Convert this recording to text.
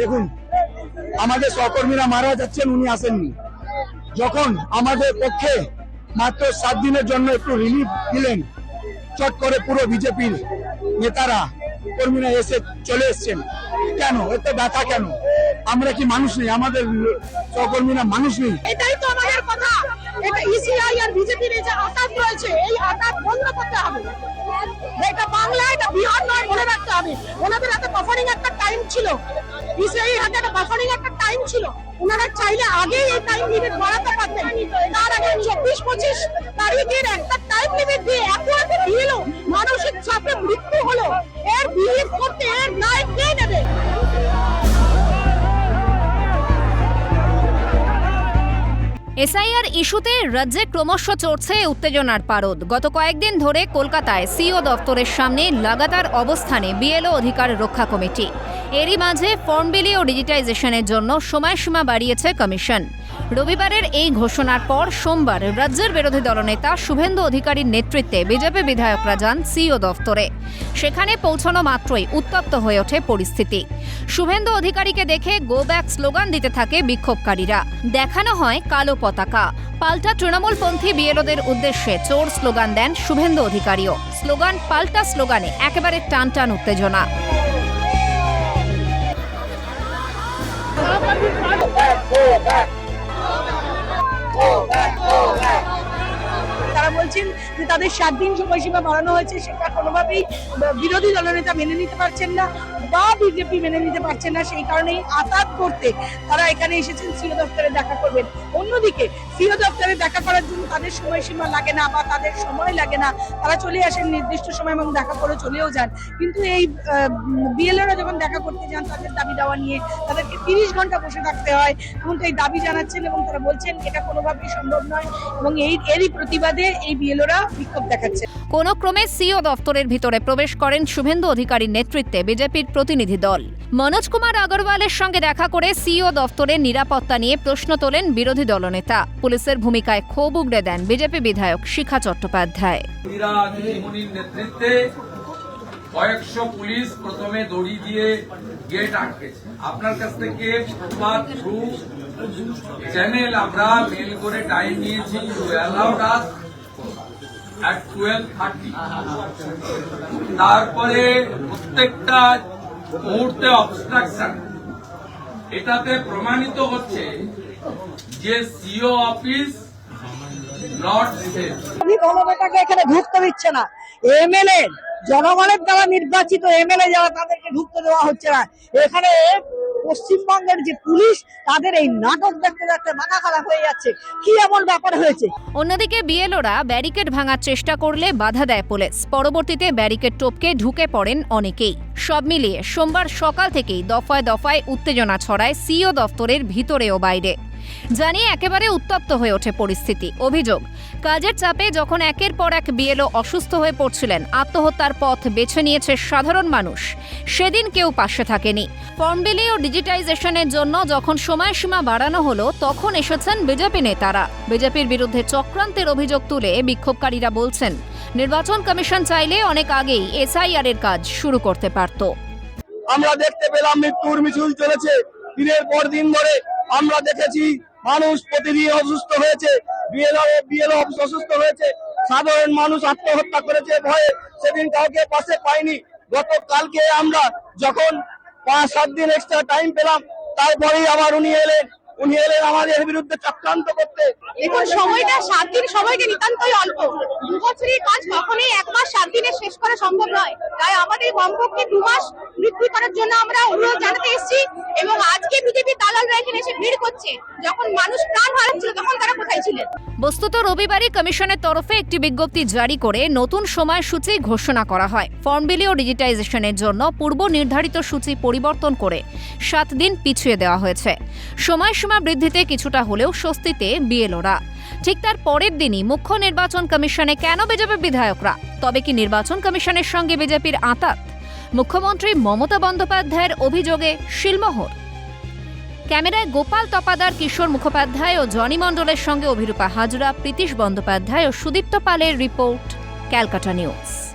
দেখুন, আমাদের সহকর্মীরা মারা যাচ্ছেন, উনি আসেননি। যখন আমাদের পক্ষে মাত্র সাত দিনের জন্য একটু রিলিফ দিলেন, চট করে পুরো বিজেপির নেতারা, কর্মীরা এসে চলে এসছেন। কেন? এতে ব্যথা কেন? আমরা কি মানুষ নেই? আমাদের সহকর্মীরা মানুষ নেই? এটাই তো আমাদের কথা। এটা ইসিআই আর বিজেপির যে আঘাত রয়েছে, এই আঘাত বন্ধ করতে হবে। এটা বাংলা এটা বিহার নয়, মনে রাখতে হবে। ওনাদের হাতে বাফারিং একটা টাইম ছিল। ইসিআই হাতে একটা বাফারিং একটা টাইম ছিল। ওনারা চাইলে আগেই এই টাইম লিমিট বাড়াতে পারতেন। তার আগে চব্বিশ পঁচিশ তারিখের একটা টাইম লিমিট দিয়ে এত এত মানসিক চাপে মৃত্যু হলো। এর করতে এর কে নেবে? এসআইআর ইস্যুতে রাজ্যে ক্রমশ চড়ছে উত্তেজনার পারদ। গত কয়েকদিন ধরে কলকাতায় সিও দপ্তরের সামনে লাগাতার অবস্থানে বিএলও অধিকার রক্ষা কমিটি। এরই মাঝে ফর্ম বিলি ও ডিজিটাইজেশনের জন্য সময়সীমা বাড়িয়েছে কমিশন। রবিবারের এই ঘোষণার পর সোমবার রাজ্যের বিরোধী দলনেতা শুভেন্দু অধিকারীর নেতৃত্বে বিজেপি বিধায়করা যান সিও দফতরে। সেখানে পৌঁছানো মাত্রই উত্তপ্ত হয়ে ওঠে পরিস্থিতি। শুভেন্দু অধিকারীকে দেখে গো ব্যাক স্লোগান দিতে থাকে বিক্ষোভকারীরা। দেখানো হয় কালো পতাকা। পাল্টা তৃণমূলপন্থী বিএলওদের উদ্দেশ্যে চোর স্লোগান দেন শুভেন্দু অধিকারীও। স্লোগান পাল্টা স্লোগানে একেবারে টান টান উত্তেজনা। তারা তাদের সাত দিন সময়সীমা বাড়ানো হয়েছে, সেটা কোনোভাবেই বিরোধী দলনেতা মেনে নিতে পারছেন না বা বিজেপি মেনে নিতে পারছেন না, সেই কারণেই আতাত করতে তারা এখানে এসেছেন, সিও দপ্তরে দেখা করবেন। অন্যদিকে, সিও দপ্তরে দেখা করার জন্য তাদের সময়সীমা লাগে না বা তাদের সময় লাগে না। তারা চলে আসেন নির্দিষ্ট সময় এবং দেখা করে চলেও যান। কিন্তু এই বিএলওরা যখন দেখা করতে যান, তাদের দাবি দেওয়া নিয়ে তাদেরকে তিরিশ ঘণ্টা বসে থাকতে হয় এবং এই দাবি জানাচ্ছেন এবং তারা বলছেন, এটা কোনোভাবেই সম্ভব নয় এবং এই, এরই প্রতিবাদে এই বিএলওরা বিক্ষোভ দেখাচ্ছে। কোন ক্রমে সিও দফতরের ভিতরে প্রবেশ করেন শুভেন্দু অধিকারীর নেতৃত্বে বিজেপির প্রতিনিধি দল। মনোজ কুমার আগরওয়ালের সঙ্গে দেখা করে সিও দফতরের নিরাপত্তা নিয়ে প্রশ্ন তোলেন বিরোধী দলনেতা। পুলিশের ভূমিকায় ক্ষোভ উগড়ে দেন বিজেপি বিধায়ক শিখা চট্টোপাধ্যায়। নেতৃত্বে কয়েকশো পুলিশ প্রথমে দড়ি দিয়ে গেট আটকেছে। আপনার কাছ থেকে থ্রু চ্যানেল আমরা মেল করে টাইম নিয়েছি অ্যালাউড আস তারপরে প্রত্যেকটা মুহূর্তে অবস্ট্রাকশন এটাতে প্রমাণিত হচ্ছে যে সিও অফিস আমি মমতাকে এখানে ঢুকতে দিচ্ছে না। এমএলএ জনগণের দ্বারা নির্বাচিত এমএলএ যারা তাদেরকে ঢুকতে দেওয়া হচ্ছে না। এখানে পশ্চিমবঙ্গের যে পুলিশ, তাদের এই নাটক দেখতে দেখতে মাথা খারাপ হয়ে যাচ্ছে। কি এমন ব্যাপার হয়েছে? অন্যদিকে বিএলওরা ব্যারিকেড ভাঙার চেষ্টা করলে বাধা দেয় পুলিশ। পরবর্তীতে ব্যারিকেড টোপকে ঢুকে পড়েন অনেকেই। সব মিলিয়ে সোমবার সকাল থেকেই দফায় দফায় উত্তেজনা ছড়ায় সিও দফতরের ভিতরে ও বাইরে। জানিয়ে একেবারে উত্তপ্ত হয়ে ওঠে পরিস্থিতি। অভিযোগ, কাজের চাপে যখন একের পর এক বিএলও অসুস্থ হয়ে পড়ছিলেন, আত্মহত্যার পথ বেছে নিয়েছে সাধারণ মানুষ। সেদিন কেউ পাশে থাকেনি। ফর্ম বিলি ও ডিজিটাইজেশনের জন্য যখন সময়সীমা বাড়ানো হলো, তখন এসেছেন বিজেপি নেতারা। বিজেপির বিরুদ্ধে চক্রান্তের অভিযোগ তুলে বিক্ষোভকারীরা বলছেন, নির্বাচন কমিশন চাইলে অনেক আগেই এসআইআর এর কাজ শুরু করতে পারত। আমরা দেখতে পেলাম মৃত্যুর মিছিল চলেছে। দিনের পর দিন ধরে আমরা দেখেছি মানুষ প্রতিদিন অসুস্থ হয়েছে অসুস্থ হয়েছে, সাধারণ মানুষ আত্মহত্যা করেছে, ভয়ে সেদিন কাউকে পাশে পাইনি। গতকালকে আমরা যখন পাঁচ, সাত দিন এক্সট্রা টাইম পেলাম, তারপরেই আবার উনি এলেন। উনি এলেন আমাদের বিরুদ্ধে চক্রান্ত করতে। এখন সময়টা সাত দিন সময়কে নিতান্তই অল্প। দু বছরের কাজ কখনোই এক মাস, সাত দিনে শেষ করা সম্ভব নয়। তাই আমাদের কমপক্ষে দু মাস বৃদ্ধি করার জন্য আমরা অনুরোধ জানাতে এসেছি এবং আজকে বিজেপি দালালরা এখানে এসে ভিড় করছে। যখন মানুষ প্রাণ হারাচ্ছিল, তখন তারা কোথায় ছিলেন? বস্তুত রবিবারই কমিশনের তরফে একটি বিজ্ঞপ্তি জারি করে নতুন সময় সময়সূচি ঘোষণা করা হয়। ফর্ম বিলি ও ডিজিটাইজেশনের জন্য পূর্ব নির্ধারিত সূচি পরিবর্তন করে সাত দিন পিছিয়ে দেওয়া হয়েছে। সময়সীমা বৃদ্ধিতে কিছুটা হলেও স্বস্তিতে বিএলওরা। ঠিক তার পরের দিনই মুখ্য নির্বাচন কমিশনে কেন বিজেপি বিধায়করা? তবে কি নির্বাচন কমিশনের সঙ্গে বিজেপির আঁতাত? মুখ্যমন্ত্রী মমতা বন্দ্যোপাধ্যায়ের অভিযোগে শিলমোহর। ক্যামেরায় গোপাল তপাদার, কিশোর মুখোপাধ্যায় ও জনি মণ্ডলের সঙ্গে অভিরূপা হাজরা, প্রীতিশ বন্দ্যোপাধ্যায় ও সুদীপ্ত পালের রিপোর্ট, ক্যালকাটা নিউজ।